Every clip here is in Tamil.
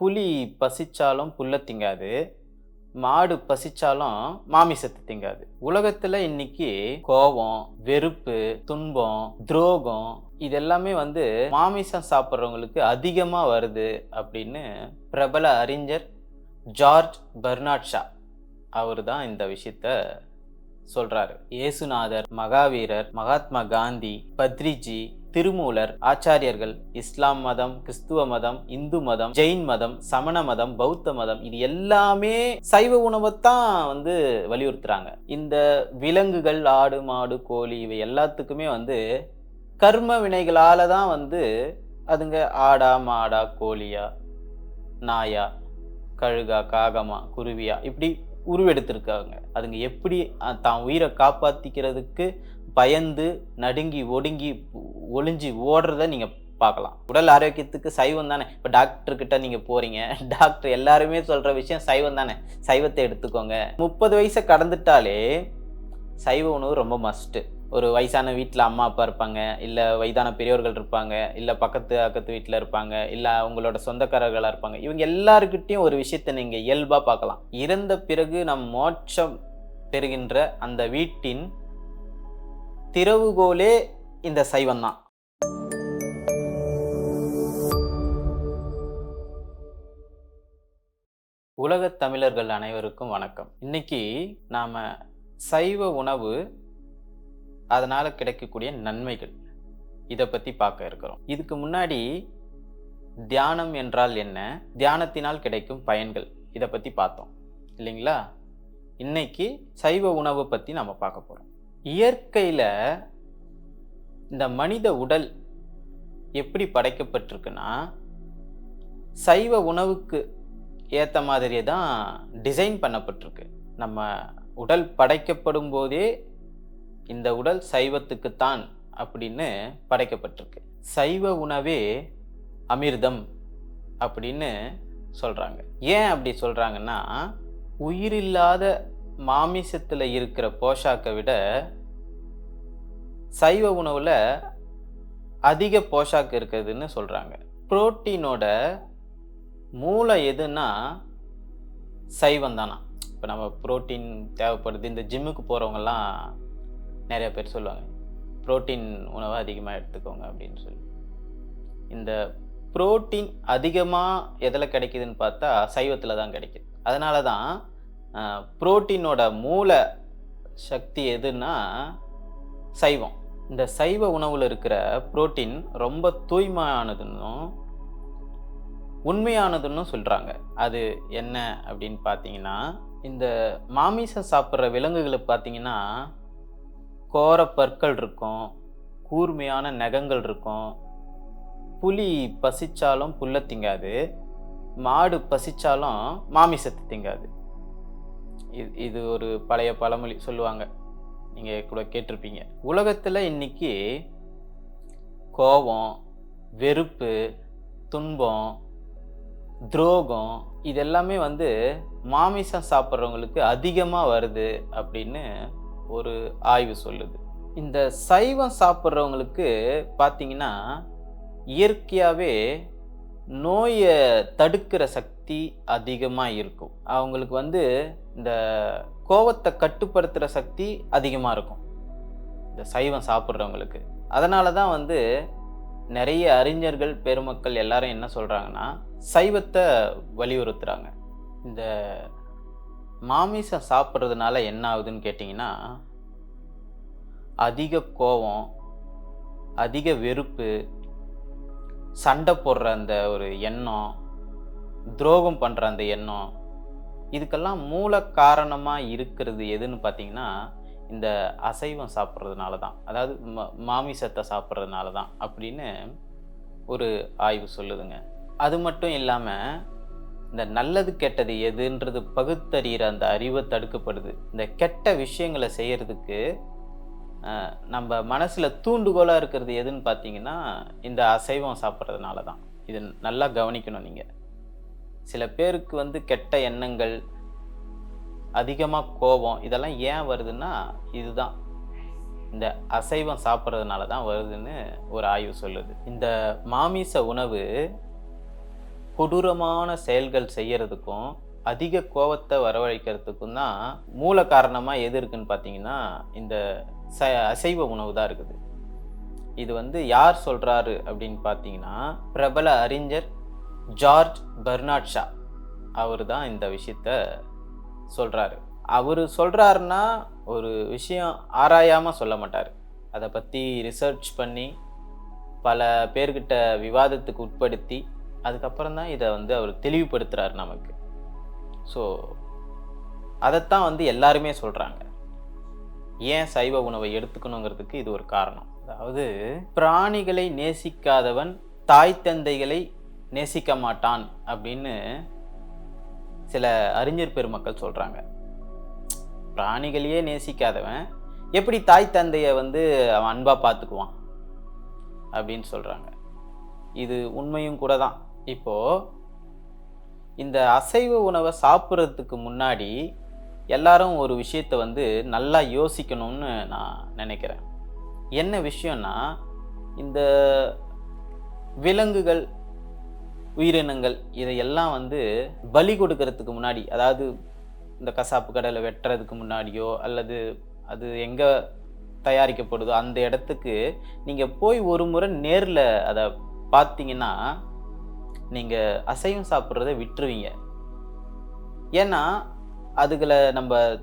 புலி பசிச்சாலும் புல்ல திங்காது. மாடு பசிச்சாலும் மாமிசத்தை திங்காது. உலகத்துல இன்னைக்கு கோபம் வெறுப்பு துன்பம் துரோகம் இது எல்லாமே வந்து மாமிசம் சாப்பிட்றவங்களுக்கு அதிகமா வருது அப்படின்னு பிரபல அறிஞர் ஜார்ஜ் பர்னாட்ஷா அவர் தான் இந்த விஷயத்த சொல்றாரு. இயேசுநாதர் மகாவீரர் மகாத்மா காந்தி பத்ரிஜி திருமூலர் ஆச்சாரியர்கள் இஸ்லாம் மதம் கிறிஸ்துவ மதம் இந்து மதம் ஜெயின் மதம் சமண மதம் பௌத்த மதம் இது எல்லாமே சைவ உணவைத்தான் வந்து வலியுறுத்துறாங்க. இந்த விலங்குகள் ஆடு மாடு கோழி இவை எல்லாத்துக்குமே வந்து கர்ம வினைகளால் தான் வந்து அதுங்க ஆடா மாடா கோழியா நாயா கழுகா காகமா குருவியா இப்படி உருவெடுத்திருக்காங்க. அதுங்க எப்படி தான் உயிரை காப்பாத்திக்கிறதுக்கு பயந்து நடுங்கி ஒடுங்கி ஒளிஞ்சி ஓடுறத நீங்க பார்க்கலாம். உடல் ஆரோக்கியத்துக்கு சைவம் தானே? இப்போ டாக்டர் கிட்ட நீங்க போறீங்க. டாக்டர் எல்லாருமே சொல்ற விஷயம் சைவம் தானே? சைவத்தை எடுத்துக்கோங்க. முப்பது வயசை கடந்துட்டாலே சைவ உணவு ரொம்ப மஸ்ட்டு ஒரு வயசான வீட்டில் அம்மா அப்பா இருப்பாங்க. இல்லை வயதான பெரியோர்கள் இருப்பாங்க. இல்லை பக்கத்து அக்கத்து வீட்டில் இருப்பாங்க. இல்லை அவங்களோட சொந்தக்காரர்களாக இருப்பாங்க. இவங்க எல்லாருக்கிட்டையும் ஒரு விஷயத்தை நீங்கள் இயல்பாக பார்க்கலாம். இறந்த பிறகு நம் மோட்சம் பெறுகின்ற அந்த வீட்டின் திறவுகோலே இந்த சைவம் தான் உலகத் தமிழர்கள் அனைவருக்கும் வணக்கம். இன்னைக்கு நாம் சைவ உணவு அதனால் கிடைக்கக்கூடிய நன்மைகள் இதை பற்றி பார்க்க இருக்கிறோம். இதுக்கு முன்னாடி தியானம் என்றால் என்ன? தியானத்தினால் கிடைக்கும் பயன்கள் இதை பற்றி பார்த்தோம். இல்லைங்களா? இன்னைக்கு சைவ உணவு பற்றி நம்ம பார்க்க போகிறோம் இயற்கையில் இந்த மனித உடல் எப்படி படைக்கப்பட்டிருக்குன்னா சைவ உணவுக்கு ஏற்ற மாதிரியே தான் டிசைன் பண்ணப்பட்டிருக்கு. நம்ம உடல் படைக்கப்படும் போதே இந்த உடல் சைவத்துக்குத்தான் அப்படின்னு படைக்கப்பட்டிருக்கு. சைவ உணவே அமிர்தம் அப்படின்னு சொல்கிறாங்க ஏன் அப்படி சொல்கிறாங்கன்னா உயிரில்லாத மாமிசத்தில் இருக்கிற போஷாக்கை விட சைவ உணவில் அதிக போஷாக்கு இருக்குதுன்னு சொல்கிறாங்க புரோட்டீனோட மூளை எதுன்னா சைவம் தானா? இப்போ நம்ம புரோட்டீன் தேவைப்படுது. இந்த ஜிம்முக்கு போகிறவங்கலாம் நிறைய பேர் சொல்லுவாங்க புரோட்டீன் உணவை அதிகமாக எடுத்துக்கோங்க அப்படின்னு சொல்லி. இந்த புரோட்டீன் அதிகமாக எதில் கிடைக்குதுன்னு பார்த்தா சைவத்தில் தான் கிடைக்குது. அதனால தான் புரோட்டீனோட மூல சக்தி எதுன்னா சைவம். இந்த சைவ உணவில் இருக்கிற புரோட்டீன் ரொம்ப தூய்மையானதுன்னும் உண்மையானதுன்னு சொல்கிறாங்க அது என்ன அப்படின்னு பார்த்தீங்கன்னா இந்த மாமிசம் சாப்பிட்ற விலங்குகளை பார்த்தீங்கன்னா கோர பற்கள் இருக்கும் கூர்மையான நகங்கள் இருக்கும். புலி பசிச்சாலும் புல்ல திங்காது மாடு பசிச்சாலும் மாமிசத்தை திங்காது. இது இது ஒரு பழைய பழமொழி சொல்லுவாங்க. நீங்கள் கூட கேட்டிருப்பீங்க. உலகத்தில் இன்னைக்கு கோபம் வெறுப்பு துன்பம் துரோகம் இது எல்லாமே வந்து மாமிசம் சாப்பிட்றவங்களுக்கு அதிகமாக வருது அப்படின்னு ஒரு ஆய்வு சொல்லுது. இந்த சைவம் சாப்பிட்றவங்களுக்கு பார்த்தீங்கன்னா இயற்கையாகவே நோயை தடுக்கிற சக்தி அதிகமாக இருக்கும். அவங்களுக்கு வந்து இந்த கோவத்தை கட்டுப்படுத்துகிற சக்தி அதிகமாக இருக்கும். இந்த சைவம் சாப்பிட்றவங்களுக்கு. அதனால தான் வந்து நிறைய அறிஞர்கள் பெருமக்கள் எல்லாரும் என்ன சொல்கிறாங்கன்னா சைவத்தை வலியுறுத்துகிறாங்க இந்த மாமிசம் சாப்பிட்றதுனால என்ன ஆகுதுன்னு கேட்டிங்கன்னா அதிக கோபம் அதிக வெறுப்பு சண்டை போடுற அந்த ஒரு எண்ணம் துரோகம் பண்ணுற அந்த எண்ணம் இதுக்கெல்லாம் மூல காரணமாக இருக்கிறது எதுன்னு பார்த்தீங்கன்னா இந்த அசைவம் சாப்பிட்றதுனால தான். அதாவது ம மாமிசத்தை சாப்பிட்றதுனால தான் அப்படின்னு ஒரு ஆய்வு சொல்லுதுங்க. அது மட்டும் இல்லாமல் இந்த நல்லது கெட்டது எதுன்றது பகுத்தறிகிற அந்த அறிவை தடுக்கப்படுது. இந்த கெட்ட விஷயங்களை செய்கிறதுக்கு நம்ம மனசில் தூண்டுகோலாக இருக்கிறது எதுன்னு பார்த்தீங்கன்னா இந்த அசைவம் சாப்பிட்றதுனால தான் இது நல்லா கவனிக்கணும் நீங்கள் சில பேருக்கு வந்து கெட்ட எண்ணங்கள் அதிகமாக கோபம் இதெல்லாம் ஏன் வருதுன்னா இதுதான். இந்த அசைவம் சாப்பிட்றதுனால தான் வருதுன்னு ஒரு ஆய்வு சொல்லுது. இந்த மாமிச உணவு கொடூரமான செயல்கள் செய்கிறதுக்கும் அதிக கோபத்தை வரவழைக்கிறதுக்கும் தான் மூல காரணமாக எது இருக்குன்னு பார்த்தீங்கன்னா இந்த ச அசைவ உணவு தான் இருக்குது. இது வந்து யார் சொல்கிறாரு அப்படின்னு பார்த்தீங்கன்னா பிரபல அறிஞர் ஜார்ஜ் பெர்னாட் ஷா. அவர் தான் இந்த விஷயத்த சொல்கிறாரு அவர் சொல்கிறாருன்னா ஒரு விஷயம் ஆராயாமல் சொல்ல மாட்டார். அதை பற்றி ரிசர்ச் பண்ணி பல பேர்கிட்ட விவாதத்துக்கு உட்படுத்தி அதுக்கப்புறம் தான் இதை வந்து அவர் தெளிவுபடுத்துகிறார் நமக்கு. ஸோ அதைத்தான் வந்து எல்லாருமே சொல்கிறாங்க ஏன் சைவ உணவை எடுத்துக்கணுங்கிறதுக்கு இது ஒரு காரணம். அதாவது பிராணிகளை நேசிக்காதவன் தாய் தந்தைகளை நேசிக்க மாட்டான் அப்படின்னு சில அறிஞர் பெருமக்கள் சொல்கிறாங்க பிராணிகளையே நேசிக்காதவன் எப்படி தாய் தந்தையை வந்து அவன் அன்பாக பார்த்துக்குவான் அப்படின்னு சொல்கிறாங்க இது உண்மையும் கூட தான். இப்போது இந்த அசைவ உணவை சாப்பிட்றதுக்கு முன்னாடி எல்லாரும் ஒரு விஷயத்தை வந்து நல்லா யோசிக்கணும்னு நான் நினைக்கிறேன். என்ன விஷயம்னா இந்த விலங்குகள் உயிரினங்கள் இதையெல்லாம் வந்து பலி கொடுக்கறதுக்கு முன்னாடி அதாவது இந்த கசாப்பு கடையில் வெட்டுறதுக்கு முன்னாடியோ அல்லது அது எங்கே தயாரிக்கப்படுதோ அந்த இடத்துக்கு நீங்கள் போய் ஒரு முறை நேரில் அதை பார்த்தீங்கன்னா நீங்கள் அசைவம் சாப்பிட்றத விட்டுருவீங்க. ஏன்னா அதுகளை நம்ம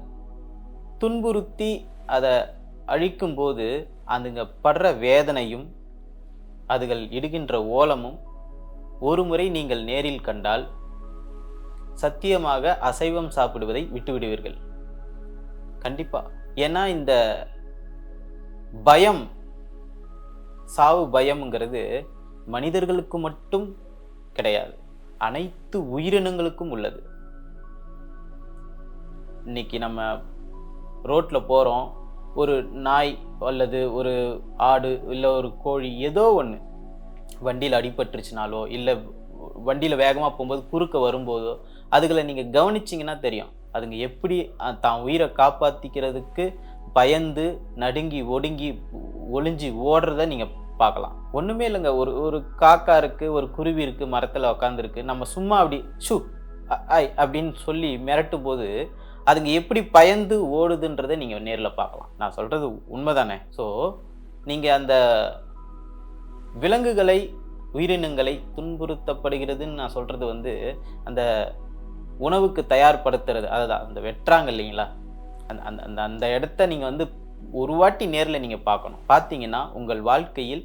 துன்புறுத்தி அதை அழிக்கும்போது அதுங்க படுற வேதனையும் அதுகள் இடுகின்ற ஓலமும் ஒரு முறை நீங்கள் நேரில் கண்டால் சத்தியமாக அசைவம் சாப்பிடுவதை விட்டுவிடுவீர்கள் கண்டிப்பாக ஏன்னா இந்த பயம் சாவு பயம்ங்கிறது மனிதர்களுக்கு மட்டும் கிடையாது. அனைத்து உயிரினங்களுக்கும் உள்ளது. இன்னைக்கு நம்ம ரோட்டில் போகிறோம் ஒரு நாய் அல்லது ஒரு ஆடு இல்லை ஒரு கோழி ஏதோ ஒன்று வண்டியில் அடிபட்டுருச்சுனாலோ இல்லை வண்டியில் வேகமாக போகும்போது குறுக்க வரும்போதோ அதுகளை நீங்கள் கவனிச்சிங்கன்னா தெரியும். அதுங்க எப்படி தான் உயிரை காப்பாற்றிக்கிறதுக்கு பயந்து நடுங்கி ஒடுங்கி ஒளிஞ்சி ஓடுறத நீங்கள் பார்க்கலாம். ஒன்றுமே இல்லைங்க. ஒரு ஒரு காக்கா இருக்குது ஒரு குருவி இருக்குது மரத்தில் உக்காந்துருக்கு. நம்ம சும்மா அப்படி ஷூ ஐ அப்படின்னு சொல்லி மிரட்டும் போது அதுங்க எப்படி பயந்து ஓடுதுன்றதை நீங்கள் நேரில் பார்க்கலாம். நான் சொல்கிறது உண்மைதானே? ஸோ நீங்கள் அந்த விலங்குகளை உயிரினங்களை துன்புறுத்தப்படுகிறதுன்னு நான் சொல்கிறது வந்து அந்த உணவுக்கு தயார்படுத்துறது அதுதான். அந்த வெட்டுறாங்க இல்லைங்களா? அந்த அந்த அந்த அந்த இடத்த நீங்கள் வந்து ஒரு வாட்டி நேரில் நீங்கள் பார்க்கணும். பார்த்தீங்கன்னா உங்கள் வாழ்க்கையில்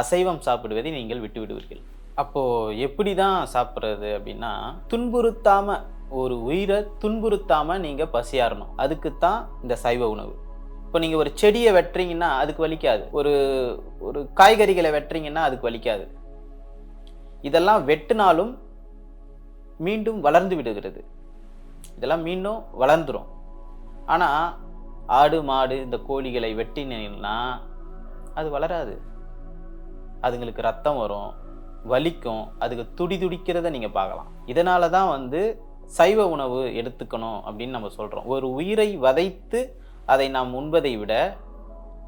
அசைவம் சாப்பிடுவதை நீங்கள் விட்டு விடுவீர்கள் அப்போது எப்படி தான் சாப்பிட்றது அப்படின்னா துன்புறுத்தாமல் ஒரு உயிரை துன்புறுத்தாமல் நீங்கள் பசியாறணும். அதுக்கு தான் இந்த சைவ உணவு. இப்போ நீங்கள் ஒரு செடியை வெட்டுறீங்கன்னா அதுக்கு வலிக்காது. ஒரு ஒரு காய்கறிகளை வெட்டுறீங்கன்னா அதுக்கு வலிக்காது. இதெல்லாம் வெட்டினாலும் மீண்டும் வளர்ந்து விடுகிறது. இதெல்லாம் மீண்டும் வளர்ந்துடும் ஆனால் ஆடு மாடு இந்த கோழிகளை வெட்டினீங்கன்னா அது வளராது. அதுங்களுக்கு ரத்தம் வரும் வலிக்கும் அதுக்கு துடி துடிக்கிறத நீங்கள் பார்க்கலாம். இதனால தான் வந்து சைவ உணவு எடுத்துக்கணும் அப்படின்னு நம்ம சொல்கிறோம் ஒரு உயிரை வதைத்து அதை நாம் உண்பதை விட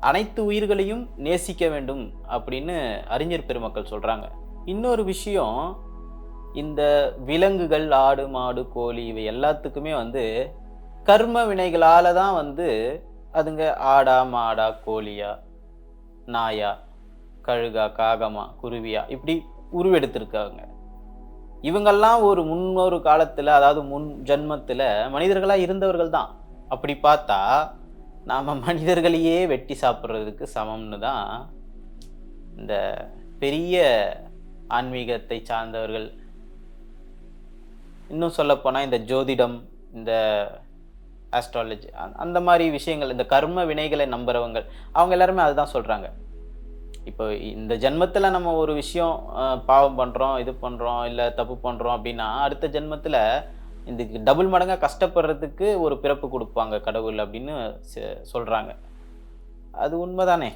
அனைத்து உயிர்களையும் நேசிக்க வேண்டும் அப்படின்னு அறிஞர் பெருமக்கள் சொல்கிறாங்க இன்னொரு விஷயம் இந்த விலங்குகள் ஆடு மாடு கோழி இவை எல்லாத்துக்குமே வந்து கர்ம வினைகளால் தான் வந்து அதுங்க ஆடா மாடா கோழியா நாயா கழுகா காகமா குருவியா இப்படி உருவெடுத்திருக்காங்க. இவங்கெல்லாம் ஒரு முன்னொரு காலத்தில் அதாவது முன் ஜென்மத்தில் மனிதர்களாக இருந்தவர்கள் தான் அப்படி பார்த்தா நாம் மனிதர்களையே வெட்டி சாப்பிட்றதுக்கு சமம்னு தான் இந்த பெரிய ஆன்மீகத்தை சார்ந்தவர்கள். இன்னும் சொல்லப்போனால் இந்த ஜோதிடம் இந்த ஆஸ்ட்ராலஜி அந்த மாதிரி விஷயங்கள் இந்த கர்ம வினைகளை நம்புறவங்க அவங்க எல்லாருமே அதுதான் சொல்கிறாங்க இப்போ இந்த ஜென்மத்தில் நம்ம ஒரு விஷயம் பாவம் பண்ணுறோம் இது பண்ணுறோம் இல்லை தப்பு பண்ணுறோம் அப்படின்னா அடுத்த ஜென்மத்தில் இதுக்கு டபுள் மடங்காக கஷ்டப்படுறதுக்கு ஒரு பிறப்பு கொடுப்பாங்க கடவுள் அப்படின்னு சொல்கிறாங்க அது உண்மைதானே?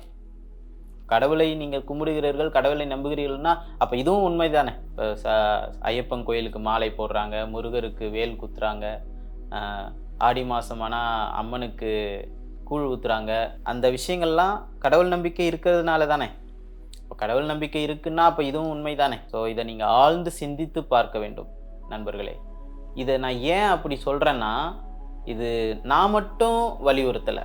கடவுளை நீங்கள் கும்பிடுகிறீர்கள் கடவுளை நம்புகிறீர்கள்னா அப்போ இதுவும் உண்மை தானே இப்போ ச ஐயப்பன் கோயிலுக்கு மாலை போடுறாங்க முருகருக்கு வேல் குத்துறாங்க ஆடி மாதமானால் அம்மனுக்கு கூழ் ஊற்றுறாங்க அந்த விஷயங்கள்லாம் கடவுள் நம்பிக்கை இருக்கிறதுனால தானே. இப்போ கடவுள் நம்பிக்கை இருக்குன்னா அப்போ இதுவும் உண்மைதானே ஸோ இதை நீங்கள் ஆழ்ந்து சிந்தித்து பார்க்க வேண்டும் நண்பர்களே. இதை நான் ஏன் அப்படி சொல்கிறேன்னா இது நான் மட்டும் வலியுறுத்தலை.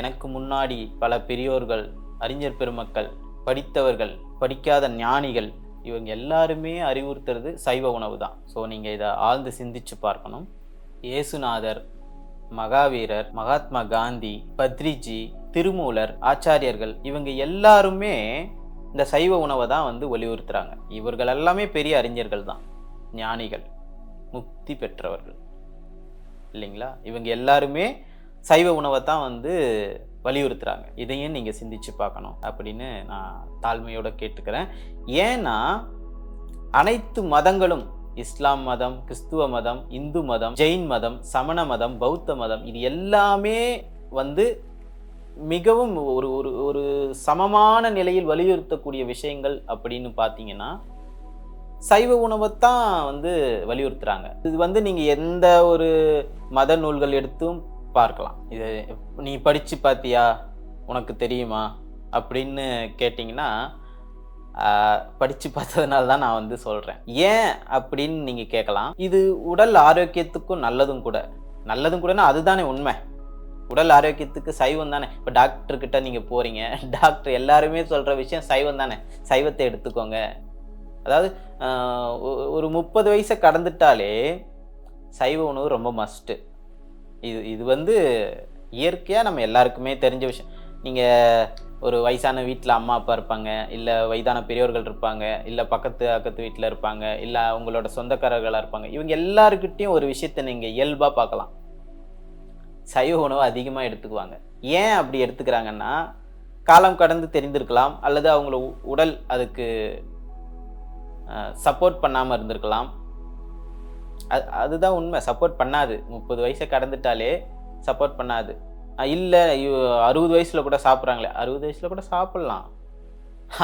எனக்கு முன்னாடி பல பெரியோர்கள் அறிஞர் பெருமக்கள் படித்தவர்கள் படிக்காத ஞானிகள் இவங்க எல்லாருமே அறிவுறுத்துறது சைவ உணவு தான். ஸோ நீங்கள் இதை ஆழ்ந்து சிந்திச்சு பார்க்கணும். இயேசுநாதர் மகாவீரர் மகாத்மா காந்தி பத்ரிஜி திருமூலர் ஆச்சாரியர்கள் இவங்க எல்லாருமே இந்த சைவ உணவை தான் வந்து வலியுறுத்துறாங்க. இவர்கள் எல்லாமே பெரிய அறிஞர்கள் தான். ஞானிகள் முக்தி பெற்றவர்கள். இல்லைங்களா? இவங்க எல்லாருமே சைவ உணவை தான் வந்து வலியுறுத்துகிறாங்க இதையும் நீங்கள் சிந்திச்சு பார்க்கணும் அப்படின்னு நான் தாழ்மையோடு கேட்டுக்கிறேன். ஏன்னா அனைத்து மதங்களும் இஸ்லாம் மதம் கிறிஸ்துவ மதம் இந்து மதம் ஜெயின் மதம் சமண மதம் பௌத்த மதம் இது எல்லாமே வந்து மிகவும் ஒரு ஒரு ஒரு சமமான நிலையில் வலியுறுத்தக்கூடிய விஷயங்கள் அப்படின்னு பார்த்தீங்கன்னா சைவ உணவை தான் வந்து வலியுறுத்துகிறாங்க இது வந்து நீங்கள் எந்த ஒரு மத நூல்கள் எடுத்தும் பார்க்கலாம். இது நீ படித்து பார்த்தியா? உனக்கு தெரியுமா? அப்படின்னு கேட்டிங்கன்னா படித்து பார்த்ததுனால தான் நான் வந்து சொல்கிறேன் ஏன் அப்படின்னு நீங்கள் கேட்கலாம். இது உடல் ஆரோக்கியத்துக்கும் நல்லதும் கூட. நல்லதும் கூடனா அதுதானே உண்மை. உடல் ஆரோக்கியத்துக்கு சைவம் தானே. இப்போ டாக்டர்கிட்ட நீங்கள் போகிறீங்க டாக்டர் எல்லாருமே சொல்கிற விஷயம் சைவம் தானே. சைவத்தை எடுத்துக்கோங்க. அதாவது ஒரு முப்பது வயசை கடந்துட்டாலே சைவ உணவு ரொம்ப மஸ்ட்டு இது இது வந்து இயற்கையாக நம்ம எல்லாருக்குமே தெரிஞ்ச விஷயம். நீங்கள் ஒரு வயசான வீட்டில் அம்மா அப்பா இருப்பாங்க. இல்லை வயதான பெரியோர்கள் இருப்பாங்க. இல்லை பக்கத்து அக்கத்து வீட்டில் இருப்பாங்க. இல்லை அவங்களோட சொந்தக்காரர்களாக இருப்பாங்க. இவங்க எல்லாருக்கிட்டையும் ஒரு விஷயத்தை நீங்கள் இயல்பாக பார்க்கலாம். சைவ உணவு அதிகமாக எடுத்துக்குவாங்க. ஏன் அப்படி எடுத்துக்கிறாங்கன்னா காலம் கடந்து தெரிந்திருக்கலாம். அல்லது அவங்கள உடல் அதுக்கு சப்போர்ட் பண்ணாமல் இருந்திருக்கலாம். அது அதுதான் உண்மை. சப்போர்ட் பண்ணாது. முப்பது வயசை கடந்துட்டாலே சப்போர்ட் பண்ணாது. இல்லை அறுபது வயசில் கூட சாப்பிட்றாங்களே. அறுபது வயசில் கூட சாப்பிட்லாம்.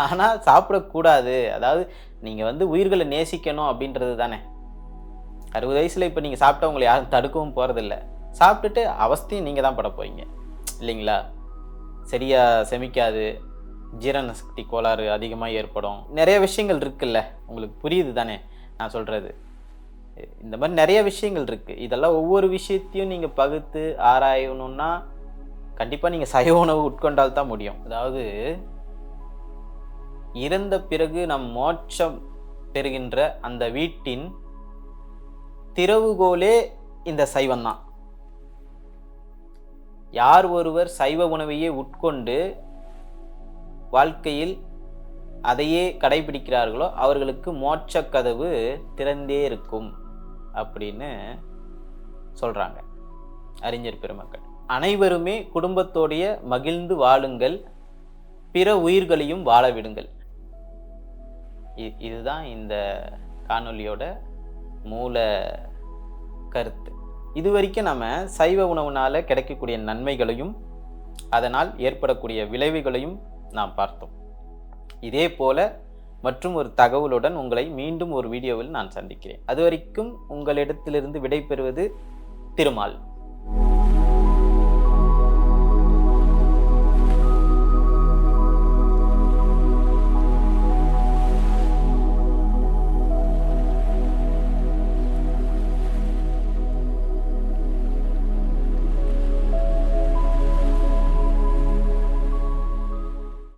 ஆனால் சாப்பிடக்கூடாது. அதாவது நீங்கள் வந்து உயிர்களை நேசிக்கணும் அப்படின்றது தானே. அறுபது வயசில் இப்போ நீங்கள் சாப்பிட்டா உங்களை யாரும் தடுக்கவும் போகிறதில்ல சாப்பிட்டுட்டு அவஸ்தையும் நீங்கள் தான் பட போவீங்க இல்லைங்களா? சரியாக செமிக்காது. ஜீரண சக்தி கோளாறு அதிகமாக ஏற்படும். நிறைய விஷயங்கள் இருக்குல்ல? உங்களுக்கு புரியுது தானே? நான் சொல்கிறது இந்த மாதிரி நிறைய விஷயங்கள் இருக்குது இதெல்லாம் ஒவ்வொரு விஷயத்தையும் நீங்கள் பகுத்து ஆராயணுன்னா கண்டிப்பாக நீங்கள் சைவ உணவு உட்கொண்டால் தான் முடியும். அதாவது இறந்த பிறகு நம் மோட்சம் பெறுகின்ற அந்த வீட்டின் திறவுகோலே இந்த சைவம் தான். யார் ஒருவர் சைவ உணவையே உட்கொண்டு வாழ்க்கையில் அதையே கடைபிடிக்கிறார்களோ அவர்களுக்கு மோட்ச கதவு திறந்தே இருக்கும் அப்படின்னு சொல்கிறாங்க அறிஞர் பெருமக்கள். அனைவருமே குடும்பத்தோடைய மகிழ்ந்து வாழுங்கள் பிற உயிர்களையும் வாழ விடுங்கள். இதுதான் இந்த காணொலியோட மூல கருத்து. இது வரைக்கும் நம்ம சைவ உணவுனால் கிடைக்கக்கூடிய நன்மைகளையும் அதனால் ஏற்படக்கூடிய விளைவுகளையும் நாம் பார்த்தோம். இதே போல மற்றும் ஒரு தகவலுடன் உங்களை மீண்டும் ஒரு வீடியோவில் நான் சந்திக்கிறேன். அது வரைக்கும் உங்களிடத்திலிருந்து விடைபெறுவது திருமால்.